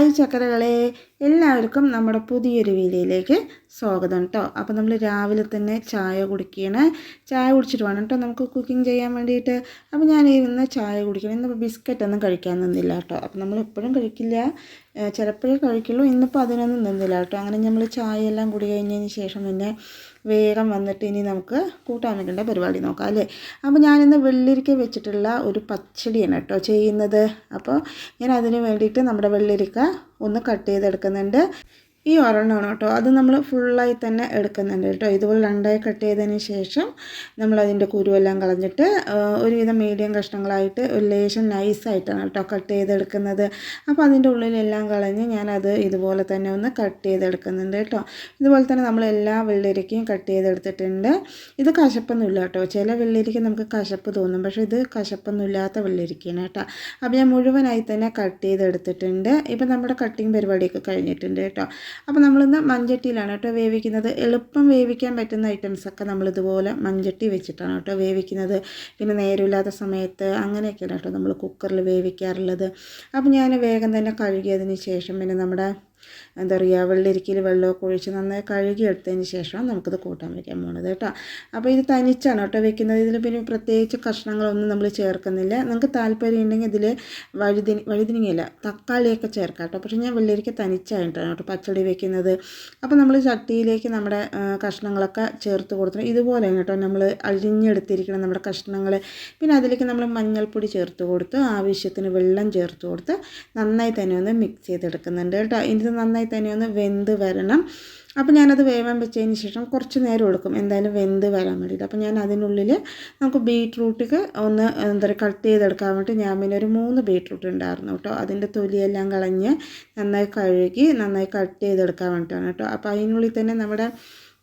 Hi ചക്കരകളെ എല്ലാവർക്കും നമ്മുടെ പുതിയൊരു വീഡിയോയിലേക്ക് സ്വാഗതം കേട്ടോ അപ്പോൾ നമ്മൾ രാവിലെ തന്നെ ചായ കുടിക്കുകയാണ്. ചായ കുടിച്ചിട്ട് വേണം കേട്ടോ നമുക്ക് കുക്കിംഗ് ചെയ്യാൻ വേണ്ടിയിട്ട്. അപ്പോൾ ഞാൻ ഇന്ന് ചായ കുടിക്കണം. ഇന്നിപ്പോൾ ബിസ്ക്കറ്റ് ഒന്നും കഴിക്കാൻ നിന്നില്ല കേട്ടോ അപ്പോൾ നമ്മൾ എപ്പോഴും കഴിക്കില്ല. ചിലപ്പോഴേ കഴിക്കുള്ളൂ. ഇന്നിപ്പോൾ അതിനൊന്നും നിന്നില്ല കേട്ടോ അങ്ങനെ നമ്മൾ ചായ എല്ലാം കുടി കഴിഞ്ഞതിന് ശേഷം പിന്നെ വേഗം വന്നിട്ട് ഇനി നമുക്ക് കൂട്ടാൻ വെക്കേണ്ട പരിപാടി നോക്കാം അല്ലേ? അപ്പോൾ ഞാനിന്ന് വെള്ളിരിക്ക വെച്ചിട്ടുള്ള ഒരു പച്ചടിയാണ് കേട്ടോ ചെയ്യുന്നത്. അപ്പോൾ ഞാൻ അതിന് വേണ്ടിയിട്ട് നമ്മുടെ വെള്ളരിക്ക ഒന്ന് കട്ട് ചെയ്തെടുക്കുന്നുണ്ട്. ഈ ഒരെണ്ണമാണ് കേട്ടോ. അത് നമ്മൾ ഫുള്ളായി തന്നെ എടുക്കുന്നുണ്ട് കേട്ടോ. ഇതുപോലെ രണ്ടായി കട്ട് ചെയ്തതിന് ശേഷം നമ്മൾ അതിന്റെ കുരുവെല്ലാം കളഞ്ഞിട്ട് ഒരുവിധം മീഡിയം കഷ്ണങ്ങളായിട്ട് ഒരു ലേശം നൈസായിട്ടാണ് കേട്ടോ കട്ട് ചെയ്തെടുക്കുന്നത്. അപ്പോൾ അതിന്റെ ഉള്ളിലെല്ലാം കളഞ്ഞ് ഞാനത് ഇതുപോലെ തന്നെ ഒന്ന് കട്ട് ചെയ്തെടുക്കുന്നുണ്ട് കേട്ടോ. ഇതുപോലെ തന്നെ നമ്മൾ എല്ലാ വെള്ളരിക്കയും കട്ട് ചെയ്തെടുത്തിട്ടുണ്ട്. ഇത് കശപ്പൊന്നുമില്ല കേട്ടോ. ചില വെള്ളരിക്ക നമുക്ക് കശപ്പ് തോന്നും. പക്ഷേ ഇത് കശപ്പൊന്നും ഇല്ലാത്ത വെള്ളരിക്കയാണ് കേട്ടോ. അപ്പോൾ ഞാൻ മുഴുവനായി തന്നെ കട്ട് ചെയ്തെടുത്തിട്ടുണ്ട്. ഇപ്പം നമ്മുടെ കട്ടിങ് പരിപാടിയൊക്കെ കഴിഞ്ഞിട്ടുണ്ട് കേട്ടോ. അപ്പോൾ നമ്മളിന്ന് മൺചട്ടിയിലാണ് കേട്ടോ വേവിക്കുന്നത്. എളുപ്പം വേവിക്കാൻ പറ്റുന്ന ഐറ്റംസൊക്കെ നമ്മളിതുപോലെ മൺചട്ടി വെച്ചിട്ടാണ് കേട്ടോ വേവിക്കുന്നത്. പിന്നെ നേരമില്ലാത്ത സമയത്ത് അങ്ങനെയൊക്കെയാണ് കേട്ടോ നമ്മൾ കുക്കറിൽ വേവിക്കാറുള്ളത്. അപ്പോൾ ഞാൻ വേഗം തന്നെ കഴുകിയതിന് ശേഷം പിന്നെ നമ്മുടെ എന്താ പറയുക വെള്ളരിക്കയിൽ വെള്ളമൊക്കെ ഒഴിച്ച് നന്നായി കഴുകി എടുത്തതിന് ശേഷം നമുക്കിത് കൂട്ടാൻ വയ്ക്കാൻ പോണത് കേട്ടോ. അപ്പോൾ ഇത് തനിച്ചാണ് കേട്ടോ വെക്കുന്നത്. ഇതിൽ പിന്നെ പ്രത്യേകിച്ച് കഷ്ണങ്ങളൊന്നും നമ്മൾ ചേർക്കുന്നില്ല. നിങ്ങൾക്ക് താല്പര്യം ഉണ്ടെങ്കിൽ ഇതിൽ വഴുതിനി വഴുതിനിങ്ങയില്ല തക്കാളിയൊക്കെ ചേർക്കാം കേട്ടോ. പക്ഷേ ഞാൻ വെള്ളരിക്ക തനിച്ചായിട്ടാണ് കേട്ടോ പച്ചടി വെക്കുന്നത്. അപ്പോൾ നമ്മൾ ചട്ടിയിലേക്ക് നമ്മുടെ കഷ്ണങ്ങളൊക്കെ ചേർത്ത് കൊടുത്തിട്ട് ഇതുപോലെയാണ് കേട്ടോ നമ്മൾ അഴിഞ്ഞെടുത്തിരിക്കണം നമ്മുടെ കഷ്ണങ്ങൾ പിന്നെ അതിലേക്ക് നമ്മൾ മഞ്ഞൾപ്പൊടി ചേർത്ത് കൊടുത്ത് ആവശ്യത്തിന് വെള്ളം ചേർത്ത് കൊടുത്ത് നന്നായി തന്നെ ഒന്ന് മിക്സ് ചെയ്തെടുക്കുന്നുണ്ട് കേട്ടോ. ഇത് നന്നായി തന്നെ ഒന്ന് വെന്ത് വരണം. അപ്പോൾ ഞാനത് വേവാൻ വെച്ചതിന് ശേഷം കുറച്ച് നേരം എടുക്കും. എന്തായാലും വെന്ത് വരാൻ വേണ്ടിയിട്ട്. അപ്പോൾ ഞാൻ അതിനുള്ളിൽ നമുക്ക് ബീട്രൂട്ടിക്ക് ഒന്ന് എന്താ പറയുക കട്ട് ചെയ്തെടുക്കാൻ വേണ്ടി ഞാൻ പിന്നെ ഒരു മൂന്ന് ബീട്രൂട്ട് ഉണ്ടായിരുന്നു കേട്ടോ. അതിന്റെ തൊലിയെല്ലാം കളഞ്ഞ് നന്നായി കഴുകി നന്നായി കട്ട് ചെയ്തെടുക്കാൻ വേണ്ടിയിട്ടാണ് കേട്ടോ. അപ്പോൾ അതിനുള്ളിൽ തന്നെ നമ്മുടെ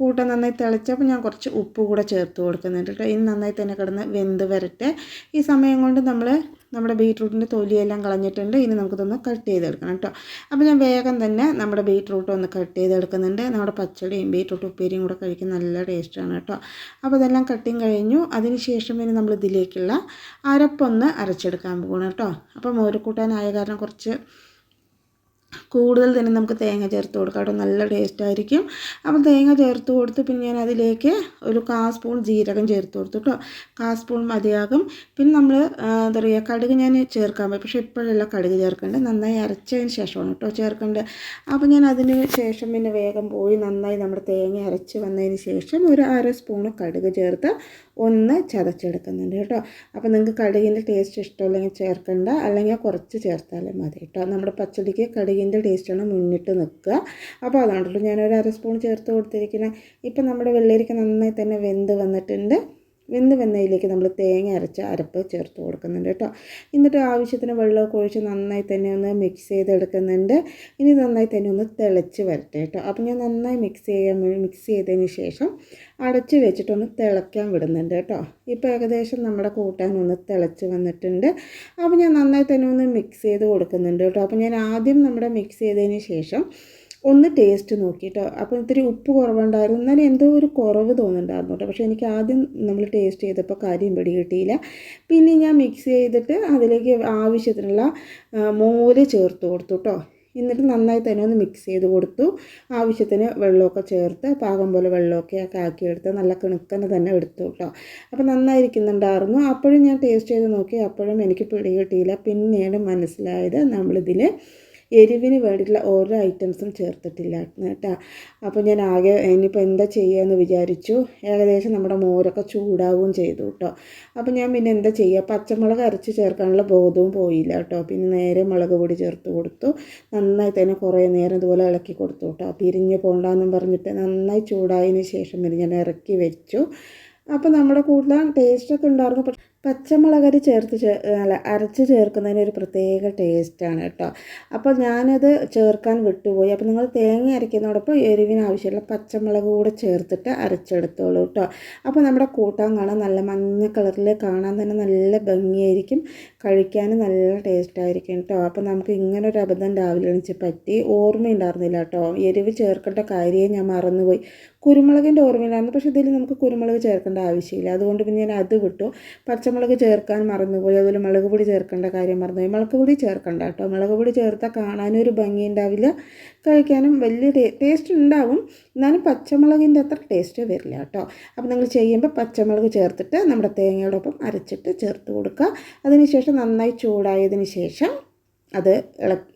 കൂട്ട നന്നായി തിളച്ചപ്പോൾ ഞാൻ കുറച്ച് ഉപ്പ് കൂടെ ചേർത്ത് കൊടുക്കുന്നുണ്ട് കേട്ടോ. ഇനി നന്നായി തന്നെ കിടന്ന് വെന്ത് വരട്ടെ. ഈ സമയം കൊണ്ട് നമ്മൾ നമ്മുടെ ബീട്രൂട്ടിന്റെ തൊലിയെല്ലാം കളഞ്ഞിട്ടുണ്ട്. ഇനി നമുക്കിതൊന്ന് കട്ട് ചെയ്തെടുക്കണം കേട്ടോ. അപ്പോൾ ഞാൻ വേഗം തന്നെ നമ്മുടെ ബീട്രൂട്ട് ഒന്ന് കട്ട് ചെയ്തെടുക്കുന്നുണ്ട്. നമ്മുടെ പച്ചടിയും ബീട്രൂട്ട് ഉപ്പേരിയും കൂടെ കഴിക്കാൻ നല്ല ടേസ്റ്റാണ് കേട്ടോ. അപ്പോൾ ഇതെല്ലാം കട്ടിങ് കഴിഞ്ഞു. അതിന് ശേഷം ഇനി നമ്മൾ ഇതിലേക്കുള്ള അരപ്പൊന്ന് അരച്ചെടുക്കാൻ പോകണം കേട്ടോ. അപ്പോൾ മോരുകൂട്ടാനായ കാരണം കുറച്ച് കൂടുതൽ തന്നെ നമുക്ക് തേങ്ങ ചേർത്ത് കൊടുക്കാം. കേട്ടോ നല്ല ടേസ്റ്റ് ആയിരിക്കും. അപ്പം തേങ്ങ ചേർത്ത് കൊടുത്ത് പിന്നെ ഞാൻ അതിലേക്ക് ഒരു കാസ്പൂൺ ജീരകം ചേർത്ത് കൊടുത്തു കേട്ടോ. കാസ്പൂൺ മതിയാകും. പിന്നെ നമ്മൾ എന്താ പറയുക കടുക് ഞാൻ ചേർക്കാൻ പറ്റും പക്ഷേ ഇപ്പോഴല്ല കടുക് ചേർക്കേണ്ടത്. നന്നായി അരച്ചതിന് ശേഷമാണ് കേട്ടോ ചേർക്കേണ്ടത്. അപ്പോൾ ഞാൻ അതിന് ശേഷം പിന്നെ വേഗം പോയി നന്നായി നമ്മുടെ തേങ്ങ അരച്ച് വന്നതിന് ശേഷം ഒരു അര സ്പൂണ് കടുക് ചേർത്ത് ഒന്ന് ചതച്ചെടുക്കുന്നുണ്ട് കേട്ടോ. അപ്പോൾ നിങ്ങൾക്ക് കടുകിന്റെ ടേസ്റ്റ് ഇഷ്ടമല്ലെങ്കിൽ ചേർക്കണ്ട. അല്ലെങ്കിൽ കുറച്ച് ചേർത്താലും മതി കേട്ടോ. നമ്മുടെ പച്ചടിക്ക് കടുകിന്റെ ടേസ്റ്റാണ് മുന്നിട്ട് നിൽക്കുക. അപ്പോൾ അതാണല്ലോ ഞാനൊരു അര സ്പൂൺ ചേർത്ത് കൊടുത്തിരിക്കുന്നത്. ഇപ്പം നമ്മുടെ വെള്ളരിക്ക നന്നായി തന്നെ വെന്ത് വന്നിട്ടുണ്ട്. വെന്ത് വെന്നതിലേക്ക് നമ്മൾ തേങ്ങ അരച്ച അരപ്പ് ചേർത്ത് കൊടുക്കുന്നുണ്ട് കേട്ടോ. എന്നിട്ട് ആവശ്യത്തിന് വെള്ളമൊക്കെ ഒഴിച്ച് നന്നായി തന്നെ ഒന്ന് മിക്സ് ചെയ്തെടുക്കുന്നുണ്ട്. ഇനി നന്നായി തന്നെ ഒന്ന് തിളച്ച് വരട്ടെ കേട്ടോ. അപ്പോൾ ഞാൻ നന്നായി മിക്സ് ചെയ്യാൻ മിക്സ് ചെയ്തതിന് ശേഷം അടച്ച് വെച്ചിട്ടൊന്ന് തിളയ്ക്കാൻ വിടുന്നുണ്ട് കേട്ടോ. ഇപ്പോൾ ഏകദേശം നമ്മുടെ കൂട്ടാൻ ഒന്ന് തിളച്ച് വന്നിട്ടുണ്ട്. അപ്പോൾ ഞാൻ നന്നായി തന്നെ ഒന്ന് മിക്സ് ചെയ്ത് കൊടുക്കുന്നുണ്ട് കേട്ടോ. അപ്പോൾ ഞാൻ ആദ്യം നമ്മുടെ മിക്സ് ചെയ്തതിന് ശേഷം ഒന്ന് ടേസ്റ്റ് നോക്കിയിട്ടോ അപ്പോൾ ഇത്തിരി ഉപ്പ് കുറവുണ്ടായിരുന്നു. എന്നാലും എന്തോ ഒരു കുറവ് തോന്നുന്നുണ്ടായിരുന്നു കേട്ടോ പക്ഷേ എനിക്ക് ആദ്യം നമ്മൾ ടേസ്റ്റ് ചെയ്തപ്പോൾ കാര്യം പിടി കിട്ടിയില്ല. പിന്നെ ഞാൻ മിക്സ് ചെയ്തിട്ട് അതിലേക്ക് ആവശ്യത്തിനുള്ള മോര് ചേർത്ത് കൊടുത്തു കേട്ടോ എന്നിട്ട് നന്നായി തന്നെ ഒന്ന് മിക്സ് ചെയ്ത് കൊടുത്തു. ആവശ്യത്തിന് വെള്ളമൊക്കെ ചേർത്ത് പാകം പോലെ വെള്ളമൊക്കെ ആക്കിയെടുത്ത് നല്ല കിണുക്കനെ തന്നെ എടുത്തു കേട്ടോ. അപ്പോൾ നന്നായിരിക്കുന്നുണ്ടായിരുന്നു അപ്പോഴും ഞാൻ ടേസ്റ്റ് ചെയ്ത് നോക്കി. അപ്പോഴും എനിക്ക് പിടി കിട്ടിയില്ല. പിന്നീട് മനസ്സിലായത് നമ്മളിതിൽ എരിവിന് വേണ്ടിയിട്ടുള്ള ഓരോ ഐറ്റംസും ചേർത്തിട്ടില്ല കേട്ടോ. അപ്പോൾ ഞാൻ ആകെ ഇനിയിപ്പോൾ എന്താ ചെയ്യുക എന്ന് വിചാരിച്ചു. ഏകദേശം നമ്മുടെ മോരൊക്കെ ചൂടാവുകയും ചെയ്തു കേട്ടോ. അപ്പോൾ ഞാൻ പിന്നെ എന്താ ചെയ്യുക? പച്ചമുളക് അരച്ച് ചേർക്കാനുള്ള ബോധവും പോയില്ല കേട്ടോ. പിന്നെ നേരെ മുളക് പൊടി ചേർത്ത് കൊടുത്തു. നന്നായി തന്നെ കുറേ നേരം ഇതുപോലെ ഇളക്കി കൊടുത്തു കേട്ടോ. പിരിഞ്ഞ് പോകണ്ടെന്നും പറഞ്ഞിട്ട് നന്നായി ചൂടായതിന് ശേഷം പിന്നെ ഞാൻ ഇറക്കി വെച്ചു. അപ്പോൾ നമ്മുടെ കൂടുതൽ ടേസ്റ്റൊക്കെ ഉണ്ടായിരുന്നു. പക്ഷെ പച്ചമുളകരി ചേർത്ത് ചേ അല്ല അരച്ച് ചേർക്കുന്നതിന് ഒരു പ്രത്യേക ടേസ്റ്റാണ് കേട്ടോ. അപ്പോൾ ഞാനത് ചേർക്കാൻ വിട്ടുപോയി. അപ്പോൾ നിങ്ങൾ തേങ്ങ അരയ്ക്കുന്നതോടൊപ്പം എരിവിന് ആവശ്യമുള്ള പച്ചമുളക് കൂടെ ചേർത്തിട്ട് അരച്ചെടുത്തോളൂ കേട്ടോ. അപ്പോൾ നമ്മുടെ കൂട്ടാൻ കാണാൻ നല്ല മഞ്ഞ കളറിൽ കാണാൻ തന്നെ നല്ല ഭംഗിയായിരിക്കും. കഴിക്കാനും നല്ല ടേസ്റ്റായിരിക്കും കേട്ടോ. അപ്പോൾ നമുക്ക് ഇങ്ങനെ ഒരു അബദ്ധം രാവിലെ എണിച്ച് പറ്റി ഓർമ്മയുണ്ടായിരുന്നില്ല കേട്ടോ. എരിവ് ചേർക്കേണ്ട കാര്യമേ ഞാൻ മറന്നുപോയി. കുരുമുളകിന്റെ ഓർമ്മയിലായിരുന്നു. പക്ഷേ ഇതിൽ നമുക്ക് കുരുമുളക് ചേർക്കേണ്ട ആവശ്യമില്ല. അതുകൊണ്ട് പിന്നെ ഞാൻ അത് വിട്ടു. പച്ച പച്ചമുളക് ചേർക്കാൻ മറന്നുപോയി. അതുപോലെ മുളക് പൊടി ചേർക്കേണ്ട കാര്യം മറന്നുപോയി. മുളക് പൊടി ചേർക്കണ്ട കേട്ടോ. മുളക് പൊടി ചേർത്താൽ കാണാനും ഒരു ഭംഗി ഉണ്ടാവില്ല കഴിക്കാനും വലിയ ടേസ്റ്റ് ഉണ്ടാവും. എന്നാലും പച്ചമുളകിന്റെ അത്ര ടേസ്റ്റ് വരില്ല കേട്ടോ. അപ്പോൾ നിങ്ങൾ ചെയ്യുമ്പോൾ പച്ചമുളക് ചേർത്തിട്ട് നമ്മുടെ തേങ്ങയോടൊപ്പം അരച്ചിട്ട് ചേർത്ത് കൊടുക്കുക. അതിനുശേഷം നന്നായി ചൂടായതിന് ശേഷം അത്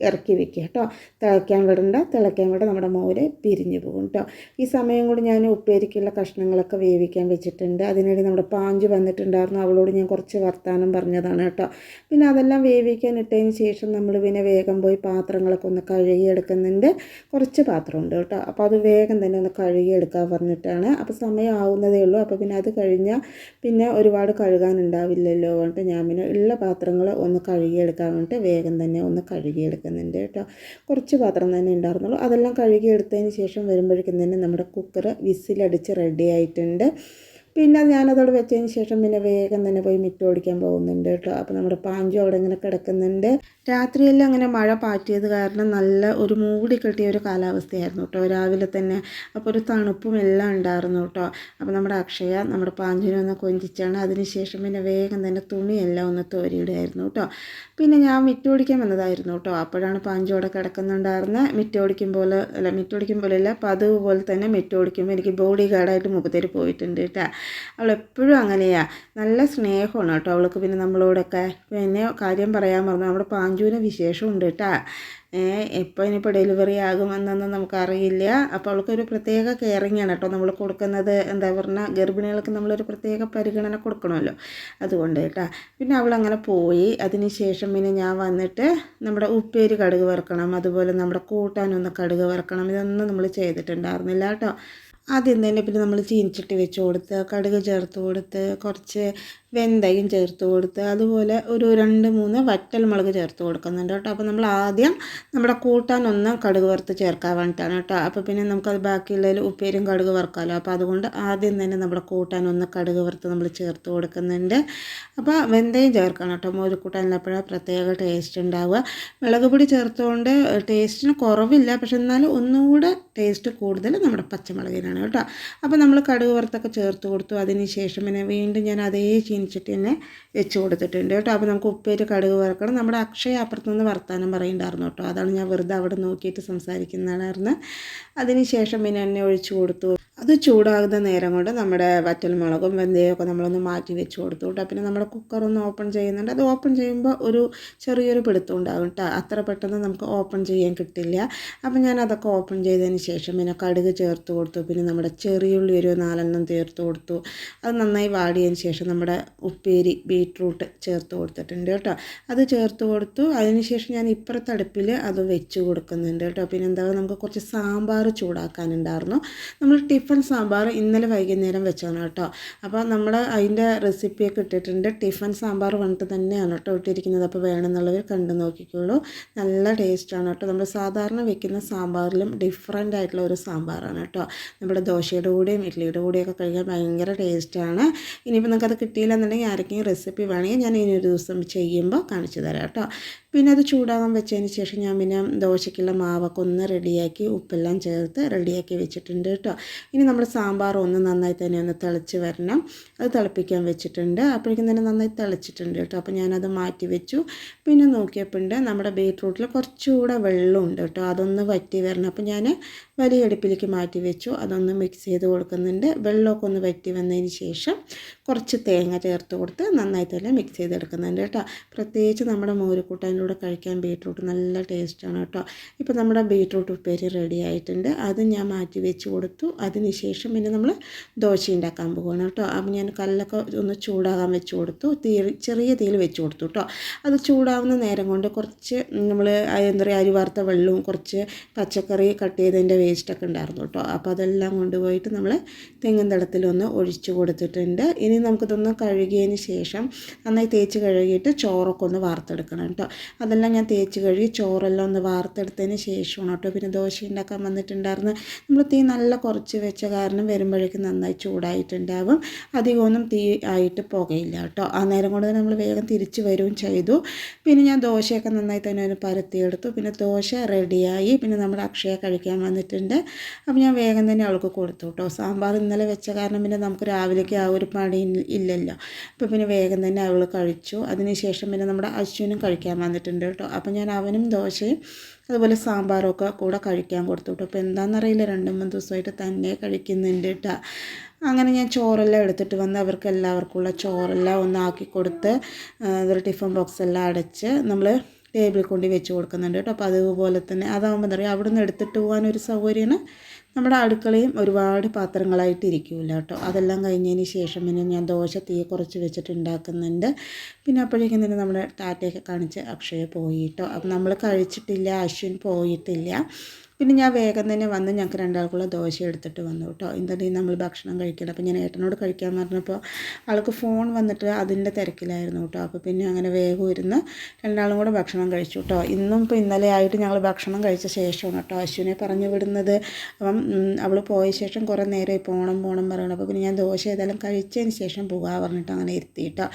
ഇറക്കി വെക്കുക കേട്ടോ. തിളയ്ക്കാൻ വിടണ്ട തിളയ്ക്കാൻ വിട നമ്മുടെ മോര് പിരിഞ്ഞു പോകും കേട്ടോ. ഈ സമയം കൂടി ഞാൻ ഉപ്പേരിക്കുള്ള കഷ്ണങ്ങളൊക്കെ വേവിക്കാൻ വെച്ചിട്ടുണ്ട്. അതിനിടയിൽ നമ്മുടെ പാഞ്ചു വന്നിട്ടുണ്ടായിരുന്നു. അവളോട് ഞാൻ കുറച്ച് വർത്തമാനം പറഞ്ഞതാണ് കേട്ടോ. പിന്നെ അതെല്ലാം വേവിക്കാൻ ഇട്ടതിന് ശേഷം നമ്മൾ പിന്നെ വേഗം പോയി പാത്രങ്ങളൊക്കെ ഒന്ന് കഴുകിയെടുക്കുന്നുണ്ട്. കുറച്ച് പാത്രമുണ്ട് കേട്ടോ. അപ്പോൾ അത് വേഗം തന്നെ ഒന്ന് കഴുകിയെടുക്കാൻ പറഞ്ഞിട്ടാണ്. അപ്പോൾ സമയം ആവുന്നതേ ഉള്ളൂ. അപ്പോൾ പിന്നെ അത് കഴിഞ്ഞാൽ പിന്നെ ഒരുപാട് കഴുകാനുണ്ടാവില്ലല്ലോ എന്നിട്ട് ഞാൻ പിന്നെ ഉള്ള പാത്രങ്ങൾ ഒന്ന് കഴുകിയെടുക്കാൻ വേണ്ടിയിട്ട് വേഗം തന്നെ ഒന്ന് കഴുകിയെടുക്കുന്നുണ്ട് കേട്ടോ. കുറച്ച് പാത്രം തന്നെ ഉണ്ടായിരുന്നുള്ളൂ. അതെല്ലാം കഴുകിയെടുത്തതിന് ശേഷം വരുമ്പോഴേക്കും തന്നെ നമ്മുടെ കുക്കർ വിസിലടിച്ച് റെഡി ആയിട്ടുണ്ട്. പിന്നെ ഞാനതോട് വെച്ചതിന് ശേഷം പിന്നെ വേഗം തന്നെ പോയി മിറ്റ് ഓടിക്കാൻ പോകുന്നുണ്ട് കേട്ടോ. അപ്പോൾ നമ്മുടെ പാഞ്ചു അവിടെ ഇങ്ങനെ കിടക്കുന്നുണ്ട്. രാത്രിയെല്ലാം അങ്ങനെ മഴ പാറ്റിയത് കാരണം നല്ല ഒരു മൂടി കെട്ടിയ ഒരു കാലാവസ്ഥയായിരുന്നു കേട്ടോ. രാവിലെ തന്നെ അപ്പോൾ ഒരു തണുപ്പും എല്ലാം ഉണ്ടായിരുന്നു കേട്ടോ. അപ്പോൾ നമ്മുടെ അക്ഷയ നമ്മുടെ പാഞ്ചിനെ ഒന്ന് കൊഞ്ചിച്ചാണ് അതിനുശേഷം പിന്നെ വേഗം തന്നെ തുണിയെല്ലാം ഒന്ന് തോരിയിടുമായിരുന്നു കേട്ടോ. പിന്നെ ഞാൻ മിറ്റോടിക്കാൻ വന്നതായിരുന്നു കേട്ടോ. അപ്പോഴാണ് പാഞ്ചു അവിടെ കിടക്കുന്നുണ്ടായിരുന്നത് മിറ്റോടിക്കും പോലെ അല്ല മിറ്റോടിക്കും പോലെ അല്ല പതിവ് പോലെ തന്നെ മിറ്റോടിക്കുമ്പോൾ എനിക്ക് ബോഡി ഗാർഡായിട്ട് മുഖത്തേര് പോയിട്ടുണ്ട് കേട്ടോ. അവൾ എപ്പോഴും അങ്ങനെയാണ് നല്ല സ്നേഹമാണ് കേട്ടോ അവൾക്ക് പിന്നെ നമ്മളോടൊക്കെ. പിന്നെ കാര്യം പറയാൻ പറഞ്ഞു നമ്മുടെ പാഞ്ചുവിന് വിശേഷമുണ്ട് കേട്ടോ എപ്പോൾ ഇനിയിപ്പോൾ ഡെലിവറി ആകുമെന്നൊന്നും നമുക്കറിയില്ല. അപ്പോൾ അവൾക്കൊരു പ്രത്യേക കെയറിങ് ആണ് കേട്ടോ നമ്മൾ കൊടുക്കുന്നത്. എന്താ പറഞ്ഞാൽ ഗർഭിണികൾക്ക് നമ്മളൊരു പ്രത്യേക പരിഗണന കൊടുക്കണമല്ലോ. അതുകൊണ്ട് കേട്ടോ പിന്നെ അവൾ അങ്ങനെ പോയി. അതിന് ശേഷം പിന്നെ ഞാൻ വന്നിട്ട് നമ്മുടെ ഉപ്പേരി കടുക് വറുക്കണം. അതുപോലെ നമ്മുടെ കൂട്ടാനൊന്ന് കടുക് വറുക്കണം. ഇതൊന്നും നമ്മൾ ചെയ്തിട്ടുണ്ടായിരുന്നില്ല കേട്ടോ ആദ്യം തന്നെ പിന്നെ നമ്മൾ ചീനിച്ചിട്ട് വെച്ച് കൊടുത്ത് കടുക് ചേർത്ത് കൊടുത്ത് കുറച്ച് വെന്തയും ചേർത്ത് കൊടുത്ത് അതുപോലെ ഒരു രണ്ട് മൂന്ന് വറ്റൽ മുളക് ചേർത്ത് കൊടുക്കുന്നുണ്ട് കേട്ടോ. അപ്പോൾ നമ്മൾ ആദ്യം നമ്മുടെ കൂട്ടാനൊന്നും കടുക് വറുത്ത് ചേർക്കാൻ വേണ്ടിയിട്ടാണ് കേട്ടോ. അപ്പോൾ പിന്നെ നമുക്കത് ബാക്കിയുള്ളതിൽ ഉപ്പേരും കടുക് വറുക്കാമല്ലോ അപ്പോൾ അതുകൊണ്ട് ആദ്യം തന്നെ നമ്മുടെ കൂട്ടാനൊന്ന് കടുക് വറുത്ത് നമ്മൾ ചേർത്ത് കൊടുക്കുന്നുണ്ട്. അപ്പോൾ വെന്തയും ചേർക്കണം കേട്ടോ. മോര് കൂട്ടാനിലപ്പോഴാണ് പ്രത്യേക ടേസ്റ്റ് ഉണ്ടാവുക. മുളക് പൊടി ചേർത്തുകൊണ്ട് ടേസ്റ്റിന് കുറവില്ല. പക്ഷെ എന്നാലും ഒന്നുകൂടെ ടേസ്റ്റ് കൂടുതൽ നമ്മുടെ പച്ചമുളകിനാണ്. കേട്ടോ. അപ്പോൾ നമ്മൾ കടുക് വറുത്തൊക്കെ ചേർത്ത് കൊടുത്തു. അതിന് ശേഷം പിന്നെ വീണ്ടും ഞാൻ അതേ ചീനിച്ചിട്ട് തന്നെ വെച്ച് കൊടുത്തിട്ടുണ്ട് കേട്ടോ. അപ്പോൾ നമുക്ക് ഉപ്പേറ്റ് കടുക് വറക്കണം. നമ്മുടെ അക്ഷയ അപ്പുറത്തുനിന്ന് വർത്താനം പറയുന്നുണ്ടായിരുന്നു കേട്ടോ. അതാണ് ഞാൻ വെറുതെ അവിടെ നോക്കിയിട്ട് സംസാരിക്കുന്നതായിരുന്നു അതിന് ശേഷം പിന്നെ എന്നെ ഒഴിച്ചു കൊടുത്തു. അത് ചൂടാകുന്ന നേരം കൊണ്ട് നമ്മുടെ വറ്റൽമുളകും വെന്തയൊക്കെ നമ്മളൊന്ന് മാറ്റി വെച്ച് കൊടുത്തു കേട്ടോ പിന്നെ നമ്മുടെ കുക്കർ ഒന്ന് ഓപ്പൺ ചെയ്യുന്നുണ്ട്. അത് ഓപ്പൺ ചെയ്യുമ്പോൾ ഒരു ചെറിയൊരു പിടുത്തം ഉണ്ടാകും കേട്ടോ അത്ര പെട്ടെന്ന് നമുക്ക് ഓപ്പൺ ചെയ്യാൻ കിട്ടില്ല. അപ്പം ഞാൻ അതൊക്കെ ഓപ്പൺ ചെയ്തതിന് ശേഷം പിന്നെ കടുക് ചേർത്ത് കൊടുത്തു. പിന്നെ നമ്മുടെ ചെറിയുള്ളി ഒരു നാലെണ്ണം ചേർത്ത് കൊടുത്തു. അത് നന്നായി വാടിയതിന് ശേഷം നമ്മുടെ ഉപ്പേരി ബീട്രൂട്ട് ചേർത്ത് കൊടുത്തിട്ടുണ്ട് കേട്ടോ അത് ചേർത്ത് കൊടുത്തു. അതിന് ശേഷം ഞാൻ ഇപ്പുറത്തെ അടുപ്പിൽ അത് വെച്ച് കൊടുക്കുന്നുണ്ട് കേട്ടോ പിന്നെ എന്താ നമുക്ക് കുറച്ച് സാമ്പാർ ചൂടാക്കാനുണ്ടായിരുന്നു. നമ്മൾ ടിഫിൻ ടിഫിൻ സാമ്പാർ ഇന്നലെ വൈകുന്നേരം വെച്ചാണ് കേട്ടോ. അപ്പോൾ നമ്മൾ അതിന്റെ റെസിപ്പിയൊക്കെ ഇട്ടിട്ടുണ്ട്. ടിഫൻ സാമ്പാർ വന്നിട്ട് തന്നെയാണ് കേട്ടോ ഇട്ടിരിക്കുന്നത്. അപ്പോൾ വേണമെന്നുള്ളവർ കണ്ടു നോക്കിക്കോളൂ. നല്ല ടേസ്റ്റാണ് കേട്ടോ. നമ്മൾ സാധാരണ വെക്കുന്ന സാമ്പാറിലും ഡിഫറെന്റ് ആയിട്ടുള്ള ഒരു സാമ്പാറാണ് കേട്ടോ. നമ്മുടെ ദോശയുടെ കൂടെയും ഇഡ്ഡലിയുടെ കൂടെയൊക്കെ കഴിക്കാൻ ഭയങ്കര ടേസ്റ്റാണ് ഇനിയിപ്പോൾ നിങ്ങൾക്കത് കിട്ടിയില്ലെന്നുണ്ടെങ്കിൽ ആരെങ്കിലും റെസിപ്പി വേണമെങ്കിൽ ഞാൻ ഇനി ഒരു ദിവസം ചെയ്യുമ്പോൾ കാണിച്ചു തരാം കേട്ടോ. പിന്നെ അത് ചൂടാകാൻ വെച്ചതിന് ശേഷം ഞാൻ പിന്നെ ദോശയ്ക്കുള്ള മാവൊക്കെ ഒന്ന് റെഡിയാക്കി ഉപ്പെല്ലാം ചേർത്ത് റെഡിയാക്കി വെച്ചിട്ടുണ്ട് കേട്ടോ. ഇനി നമ്മൾ സാമ്പാർ ഒന്ന് നന്നായി തന്നെ ഒന്ന് തിളച്ച് വരണം. അത് തിളപ്പിക്കാൻ വെച്ചിട്ടുണ്ട്. അപ്പോഴേക്കും തന്നെ നന്നായി തിളച്ചിട്ടുണ്ട് കേട്ടോ. അപ്പോൾ ഞാനത് മാറ്റി വെച്ചു. പിന്നെ നോക്കിയപ്പോൾ നമ്മുടെ ബീട്രൂട്ടിൽ കുറച്ചുകൂടെ വെള്ളമുണ്ട് കേട്ടോ. അതൊന്ന് വറ്റി വരണം. അപ്പോൾ ഞാൻ വലിയ അടുപ്പിലേക്ക് മാറ്റി വെച്ചു. അതൊന്ന് മിക്സ് ചെയ്ത് കൊടുക്കുന്നുണ്ട്. വെള്ളമൊക്കെ ഒന്ന് വറ്റി വന്നതിന് ശേഷം കുറച്ച് തേങ്ങ ചേർത്ത് കൊടുത്ത് നന്നായി തന്നെ മിക്സ് ചെയ്തെടുക്കുന്നുണ്ട് കേട്ടോ. പ്രത്യേകിച്ച് നമ്മുടെ മോരുകൂട്ടാനിലൂടെ കഴിക്കാൻ ബീട്രൂട്ട് നല്ല ടേസ്റ്റാണ് കേട്ടോ. ഇപ്പോൾ നമ്മുടെ ബീട്രൂട്ട് ഉപ്പേരി റെഡി ആയിട്ടുണ്ട്. അത് ഞാൻ മാറ്റി വെച്ച് കൊടുത്തു. അതിന് ശേഷം പിന്നെ നമ്മൾ ദോശ ഉണ്ടാക്കാൻ പോകുകയാണ് കേട്ടോ. അപ്പം ഞാൻ കല്ലൊക്കെ ഒന്ന് ചൂടാകാൻ വെച്ച് കൊടുത്തു. തീ ചെറിയ തീയിൽ വെച്ച് കൊടുത്തു കേട്ടോ. അത് ചൂടാവുന്ന നേരം കൊണ്ട് കുറച്ച് നമ്മൾ എന്താ പറയുക അരി വാർത്ത വെള്ളവും കുറച്ച് പച്ചക്കറി കട്ട് ചെയ്തതിന്റെ വേസ്റ്റൊക്കെ ഉണ്ടായിരുന്നു കേട്ടോ അപ്പോൾ അതെല്ലാം കൊണ്ടുപോയിട്ട് നമ്മൾ തെങ്ങിൻ തടത്തിലൊന്ന് ഒഴിച്ച് കൊടുത്തിട്ടുണ്ട്. ഇനി നമുക്കിതൊന്ന് കഴുകിയതിന് ശേഷം നന്നായി തേച്ച് കഴുകിയിട്ട് ചോറൊക്കെ ഒന്ന് വാർത്തെടുക്കണം കേട്ടോ അതെല്ലാം ഞാൻ തേച്ച് കഴുകി ചോറെല്ലാം ഒന്ന് വാർത്തെടുത്തതിന് ശേഷമാണ് കേട്ടോ പിന്നെ ദോശ ഉണ്ടാക്കാൻ വന്നിട്ടുണ്ടായിരുന്നു. നമ്മൾ തീ നല്ല കുറച്ച് വെച്ച കാരണം വരുമ്പോഴേക്കും നന്നായി ചൂടായിട്ടുണ്ടാവും. അധികമൊന്നും തീ ആയിട്ട് പുകയില്ല കേട്ടോ ആ നേരം കൊണ്ട് നമ്മൾ വേഗം തിരിച്ച് വരികയും ചെയ്തു. പിന്നെ ഞാൻ ദോശയൊക്കെ നന്നായി തന്നെ ഒന്ന് പരത്തിയെടുത്തു. പിന്നെ ദോശ റെഡിയായി പിന്നെ നമ്മൾ അക്ഷയ കഴിക്കാൻ വന്നിട്ട് വന്നിട്ടുണ്ട് അപ്പോൾ ഞാൻ വേഗം തന്നെ അവൾക്ക് കൊടുത്തു കേട്ടോ സാമ്പാർ ഇന്നലെ വെച്ച കാരണം പിന്നെ നമുക്ക് രാവിലേക്ക് ആ ഒരു പണി ഇല്ലല്ലോ. അപ്പോൾ പിന്നെ വേഗം തന്നെ അവൾ കഴിച്ചു. അതിനുശേഷം പിന്നെ നമ്മുടെ അശ്വിനും കഴിക്കാൻ വന്നിട്ടുണ്ട് കേട്ടോ. അപ്പോൾ ഞാൻ അവനും ദോശയും അതുപോലെ സാമ്പാറൊക്കെ കൂടെ കഴിക്കാൻ കൊടുത്തു കേട്ടോ അപ്പോൾ എന്താണെന്നറിയില്ല രണ്ട് മൂന്ന് ദിവസമായിട്ട് തന്നെ കഴിക്കുന്നുണ്ട് കേട്ടോ. അങ്ങനെ ഞാൻ ചോറെല്ലാം എടുത്തിട്ട് വന്ന് അവർക്ക് എല്ലാവർക്കുള്ള ചോറെല്ലാം ഒന്നാക്കി കൊടുത്ത് അതൊരു ടിഫിൻ ബോക്സ് എല്ലാം അടച്ച് നമ്മൾ ടേബിളിൽ കൊണ്ട് വെച്ച് കൊടുക്കുന്നുണ്ട് കേട്ടോ. അപ്പോൾ അതുപോലെ തന്നെ അതാകുമ്പോൾ എന്താ പറയുക അവിടെ നിന്ന് എടുത്തിട്ട് പോകാനൊരു സൗകര്യമാണ്. നമ്മുടെ അടുക്കളയും ഒരുപാട് പാത്രങ്ങളായിട്ട് ഇരിക്കില്ല കേട്ടോ. അതെല്ലാം കഴിഞ്ഞതിന് ശേഷം പിന്നെ ഞാൻ ദോശ തീ കുറച്ച് വെച്ചിട്ട് ഉണ്ടാക്കുന്നുണ്ട്. പിന്നെ അപ്പോഴേക്കും തന്നെ നമ്മുടെ ടാറ്റയൊക്കെ കാണിച്ച് അക്ഷയ പോയി കേട്ടോ. അപ്പം നമ്മൾ കഴിച്ചിട്ടില്ല അശ്വിൻ പോയിട്ടില്ല. പിന്നെ ഞാൻ വേഗം തന്നെ വന്ന് ഞങ്ങൾക്ക് രണ്ടാൾക്കുള്ള ദോശ എടുത്തിട്ട് വന്നു കേട്ടോ. എന്തായാലും നമ്മൾ ഭക്ഷണം കഴിക്കണം അപ്പോൾ ഞാൻ ഏട്ടനോട് കഴിക്കാൻ പറഞ്ഞപ്പോൾ ആൾക്ക് ഫോൺ വന്നിട്ട് അതിന്റെ തിരക്കിലായിരുന്നു കേട്ടോ. അപ്പോൾ പിന്നെ അങ്ങനെ വേഗം ഇരുന്ന് രണ്ടാളും കൂടെ ഭക്ഷണം കഴിച്ചു കേട്ടോ. ഇന്നും ഇപ്പോൾ ഇന്നലെ ആയിട്ട് ഞങ്ങൾ ഭക്ഷണം കഴിച്ച ശേഷമാണ് കേട്ടോ അശ്വിനെ പറഞ്ഞു വിടുന്നത്. അപ്പം അവൾ പോയ ശേഷം കുറേ നേരമായി പോകണം പോകണം പറയണം. അപ്പോൾ പിന്നെ ഞാൻ ദോശ ഏതായാലും കഴിച്ചതിന് ശേഷം പോകാൻ പറഞ്ഞിട്ട് അങ്ങനെ ഇരുത്തി കേട്ടോ.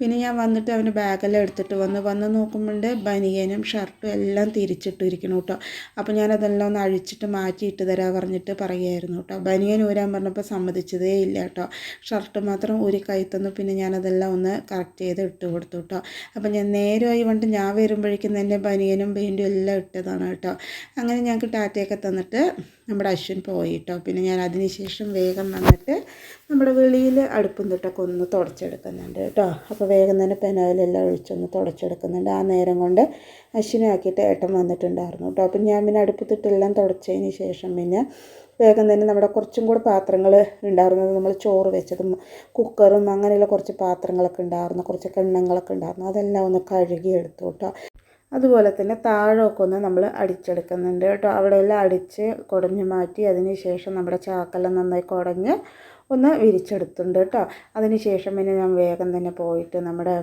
പിന്നെ ഞാൻ വന്നിട്ട് അവന്റെ ബാഗെല്ലാം എടുത്തിട്ട് വന്ന് വന്ന് നോക്കുമ്പോൾ ബനിയനും ഷർട്ടും എല്ലാം തിരിച്ചിട്ടിരിക്കണം കേട്ടോ. അപ്പോൾ ഞാനതെല്ലാം ഒന്ന് അഴിച്ചിട്ട് മാറ്റിയിട്ട് തരാ പറഞ്ഞിട്ട് പറയുമായിരുന്നു കേട്ടോ. ബനിയൻ ഊരാൻ പറഞ്ഞപ്പോൾ സമ്മതിച്ചതേ ഇല്ല കേട്ടോ. ഷർട്ട് മാത്രം ഊരി കൈ തന്നു. പിന്നെ ഞാനതെല്ലാം ഒന്ന് കറക്റ്റ് ചെയ്ത് ഇട്ട് കൊടുത്തു കേട്ടോ. അപ്പം ഞാൻ നേരമായി വന്നിട്ട് ഞാൻ വരുമ്പോഴേക്കും തന്നെ ബനിയനും പെയിന്റും എല്ലാം ഇട്ടതാണ് കേട്ടോ. അങ്ങനെ ഞങ്ങൾക്ക് ടാറ്റയൊക്കെ തന്നിട്ട് നമ്മുടെ അശ്വിൻ പോയി കേട്ടോ. പിന്നെ ഞാൻ അതിന് ശേഷം വേഗം വന്നിട്ട് നമ്മുടെ വെളിയിൽ അടുപ്പും തൊട്ടൊക്കെ ഒന്ന് തുടച്ചെടുക്കുന്നുണ്ട് കേട്ടോ. അപ്പോൾ വേഗം തന്നെ പെനായിലെല്ലാം ഒഴിച്ചൊന്ന് തുടച്ചെടുക്കുന്നുണ്ട്. ആ നേരം കൊണ്ട് അശ്വിനെ ആക്കിയിട്ട് ഏട്ടൻ വന്നിട്ടുണ്ടായിരുന്നു കേട്ടോ. അപ്പം ഞാൻ പിന്നെ അടുപ്പത്തിട്ടെല്ലാം തുടച്ചതിന് ശേഷം പിന്നെ വേഗം തന്നെ നമ്മുടെ കുറച്ചും കൂടെ പാത്രങ്ങൾ ഉണ്ടായിരുന്നത് നമ്മൾ ചോറ് വെച്ചതും കുക്കറും അങ്ങനെയുള്ള കുറച്ച് പാത്രങ്ങളൊക്കെ ഉണ്ടായിരുന്നു. കുറച്ച് കിണ്ണങ്ങളൊക്കെ ഉണ്ടായിരുന്നു. അതെല്ലാം ഒന്ന് കഴുകി എടുത്തു കേട്ടോ. അതുപോലെ തന്നെ താഴമൊക്കെ ഒന്ന് നമ്മൾ അടിച്ചെടുക്കുന്നുണ്ട് കേട്ടോ. അവിടെയെല്ലാം അടിച്ച് കുടഞ്ഞ് മാറ്റി അതിന് ശേഷം നമ്മുടെ ചാക്കെല്ലാം നന്നായി കുടഞ്ഞ് ഒന്ന് വിരിച്ചെടുത്തിട്ടുണ്ട് കേട്ടോ. അതിന് ശേഷം പിന്നെ ഞാൻ വേഗം തന്നെ പോയിട്ട് നമ്മുടെ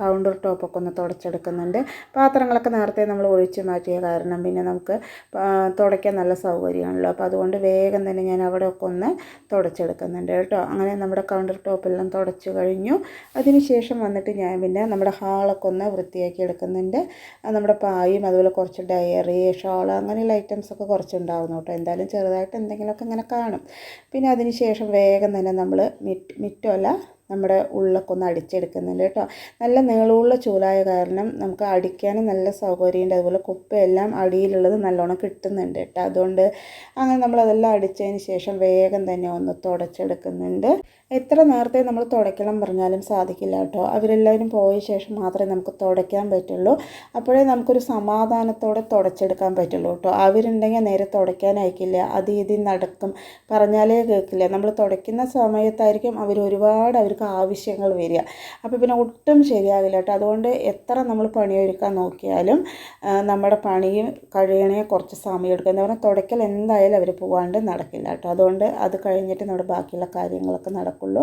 കൗണ്ടർ ടോപ്പൊക്കെ ഒന്ന് തുടച്ചെടുക്കുന്നുണ്ട്. പാത്രങ്ങളൊക്കെ നേരത്തെ നമ്മൾ ഒഴിച്ചു മാറ്റിയ കാരണം പിന്നെ നമുക്ക് തുടയ്ക്കാൻ നല്ല സൗകര്യമാണല്ലോ. അപ്പോൾ അതുകൊണ്ട് വേഗം തന്നെ ഞാൻ അവിടെ ഒക്കെ ഒന്ന് തുടച്ചെടുക്കുന്നുണ്ട് കേട്ടോ. അങ്ങനെ നമ്മുടെ കൗണ്ടർ ടോപ്പെല്ലാം തുടച്ചു കഴിഞ്ഞു. അതിന് ശേഷം വന്നിട്ട് ഞാൻ പിന്നെ നമ്മുടെ ഹാളൊക്കെ ഒന്ന് വൃത്തിയാക്കി എടുക്കുന്നുണ്ട്. നമ്മുടെ പായും അതുപോലെ കുറച്ച് ഡയറി ഷോൾ അങ്ങനെയുള്ള ഐറ്റംസൊക്കെ കുറച്ചുണ്ടാവുന്നു കേട്ടോ. എന്തായാലും ചെറുതായിട്ട് എന്തെങ്കിലുമൊക്കെ ഇങ്ങനെ കാണും. പിന്നെ അതിന് ശേഷം വേഗം തന്നെ നമ്മൾ മിറ്റ് മിറ്റമല്ല നമ്മുടെ ഉള്ളൊക്കെ ഒന്ന് അടിച്ചെടുക്കുന്നുണ്ട് കേട്ടോ. നല്ല നീളമുള്ള ചൂലായ കാരണം നമുക്ക് അടിക്കാനും നല്ല സൗകര്യമുണ്ട്. അതുപോലെ കുപ്പയെല്ലാം അടിയിലുള്ളത് നല്ലോണം കിട്ടുന്നുണ്ട് കേട്ടോ. അതുകൊണ്ട് അങ്ങനെ നമ്മളതെല്ലാം അടിച്ചതിന് ശേഷം വേഗം തന്നെ ഒന്ന് തുടച്ചെടുക്കുന്നുണ്ട്. എത്ര നേരത്തെ നമ്മൾ തുടയ്ക്കണം പറഞ്ഞാലും സാധിക്കില്ല കേട്ടോ. അവരെല്ലാവരും പോയ ശേഷം മാത്രമേ നമുക്ക് തുടയ്ക്കാൻ പറ്റുള്ളൂ. അപ്പോഴേ നമുക്കൊരു സമാധാനത്തോടെ തുടച്ചെടുക്കാൻ പറ്റുള്ളൂ കേട്ടോ. അവരുണ്ടെങ്കിൽ നേരെ തുടയ്ക്കാൻ അയക്കില്ല. അത് ഇത് നടക്കും പറഞ്ഞാലേ കേൾക്കില്ല. നമ്മൾ തുടയ്ക്കുന്ന സമയത്തായിരിക്കും അവർ ഒരുപാട് അവർക്ക് ആവശ്യങ്ങൾ വരിക. അപ്പോൾ പിന്നെ ഒട്ടും ശരിയാകില്ല കേട്ടോ. അതുകൊണ്ട് എത്ര നമ്മൾ പണിയൊരുക്കാൻ നോക്കിയാലും നമ്മുടെ പണിയും കഴിയണേ കുറച്ച് സമയം എടുക്കും. എന്ന് പറഞ്ഞാൽ തുടയ്ക്കൽ എന്തായാലും അവർ പോകാണ്ട് നടക്കില്ല കേട്ടോ. അതുകൊണ്ട് അത് കഴിഞ്ഞിട്ട് നമ്മുടെ ബാക്കിയുള്ള കാര്യങ്ങളൊക്കെ നടക്കും. നടക്കുള്ളൂ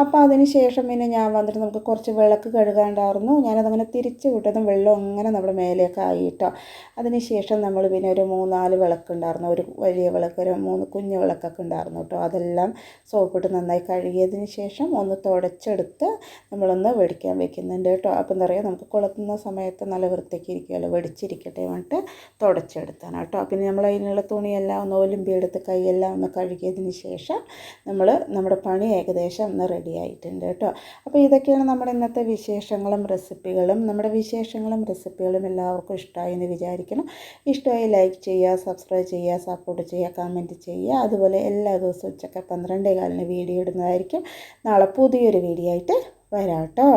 അപ്പോൾ അതിന് ശേഷം പിന്നെ ഞാൻ വന്നിട്ട് നമുക്ക് കുറച്ച് വിളക്ക് കഴുകാണ്ടായിരുന്നു. ഞാനതങ്ങനെ തിരിച്ച് വിട്ടതും വെള്ളം അങ്ങനെ നമ്മുടെ മേലേക്ക് ആയിട്ടോ. അതിന് ശേഷം നമ്മൾ പിന്നെ ഒരു മൂന്നാൽ വിളക്കുണ്ടായിരുന്നു. ഒരു വലിയ വിളക്ക് ഒരു മൂന്ന് കുഞ്ഞു വിളക്കൊക്കെ ഉണ്ടായിരുന്നു കേട്ടോ. അതെല്ലാം സോപ്പിട്ട് നന്നായി കഴുകിയതിന് ശേഷം ഒന്ന് തുടച്ചെടുത്ത് നമ്മളൊന്ന് വെടിക്കാൻ വെക്കുന്നുണ്ട് കേട്ടോ. അപ്പോൾ എന്താ പറയുക നമുക്ക് കുളത്തുന്ന സമയത്ത് നല്ല വൃത്തിക്ക് ഇരിക്കുമല്ലോ വെടിച്ചിരിക്കട്ടെ വേണ്ടിട്ട് തുടച്ചെടുത്താണ് കേട്ടോ. പിന്നെ നമ്മൾ അതിനുള്ള തുണിയെല്ലാം ഒന്ന് ഒലുമ്പിയെടുത്ത് കൈയെല്ലാം ഒന്ന് കഴുകിയതിന് ശേഷം നമ്മൾ നമ്മുടെ പണി ഏകദേശം ഒന്ന് റെഡി ആയിട്ടുണ്ട് കേട്ടോ. അപ്പോൾ ഇതൊക്കെയാണ് നമ്മുടെ ഇന്നത്തെ വിശേഷങ്ങളും റെസിപ്പികളും നമ്മുടെ വിശേഷങ്ങളും റെസിപ്പികളും എല്ലാവർക്കും ഇഷ്ടമായി എന്ന് വിചാരിക്കണം ഇഷ്ടമായി ലൈക്ക് ചെയ്യുക സബ്സ്ക്രൈബ് ചെയ്യുക സപ്പോർട്ട് ചെയ്യുക കമന്റ് ചെയ്യുക. അതുപോലെ എല്ലാ ദിവസവും ഉച്ചയ്ക്ക് പന്ത്രണ്ടേ കാലിന് വീഡിയോ ഇടുന്നതായിരിക്കും. നാളെ പുതിയൊരു വീഡിയോ ആയിട്ട് വരാം കേട്ടോ.